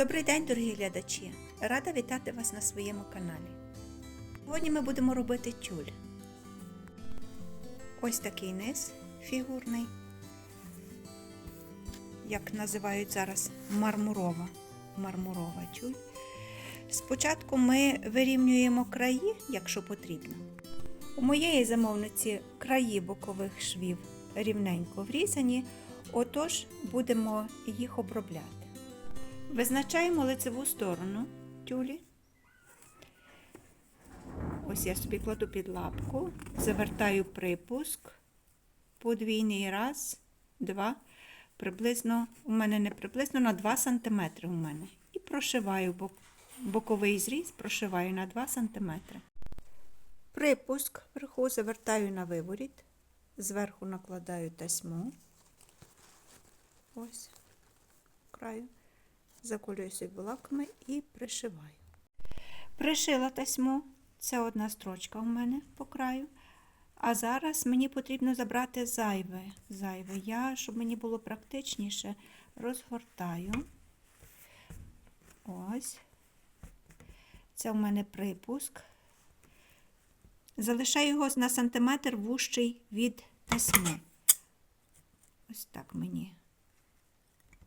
Добрий день, дорогі глядачі! Рада вітати вас на своєму каналі. Сьогодні ми будемо робити тюль. Ось такий низ фігурний, як називають зараз мармурова. Мармурова тюль. Спочатку ми вирівнюємо краї, якщо потрібно. У моєї замовниці краї бокових швів рівненько врізані, отож будемо їх обробляти. Визначаємо лицеву сторону тюлі. Ось я собі кладу під лапку, завертаю припуск, подвійний раз, два, приблизно, у мене не приблизно на 2 см у мене. І прошиваю бок, боковий зріз, прошиваю на 2 см. Припуск вверху завертаю на виворіт, зверху накладаю тасьму. Ось краю заколюю собі булавками і пришиваю. Пришила тасьму, це одна строчка у мене по краю. А зараз мені потрібно забрати зайве. зайве. Я, щоб мені було практичніше, розгортаю. Ось. Це у мене припуск. Залишаю його на сантиметр вущий від тасьми. Ось так мені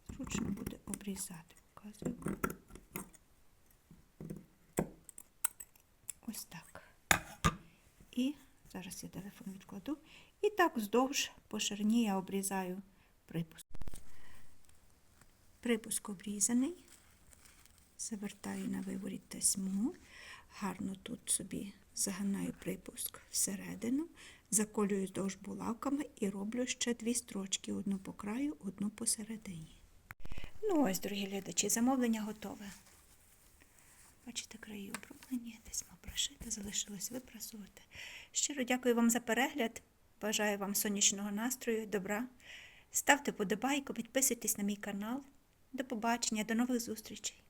зручно буде обрізати. Ось так. І зараз я телефон відкладу. І так вздовж по ширині я обрізаю припуск. Припуск обрізаний. Завертаю на виворіт тасьму. Гарно тут собі загинаю припуск всередину, заколюю вздовж булавками і роблю ще дві строчки: одну по краю, одну посередині. Ну ось, дорогі глядачі, замовлення готове. Бачите, краї оброблені, залишилось випрасувати. Щиро дякую вам за перегляд. Бажаю вам сонячного настрою, добра. Ставте подобайку, підписуйтесь на мій канал. До побачення, до нових зустрічей!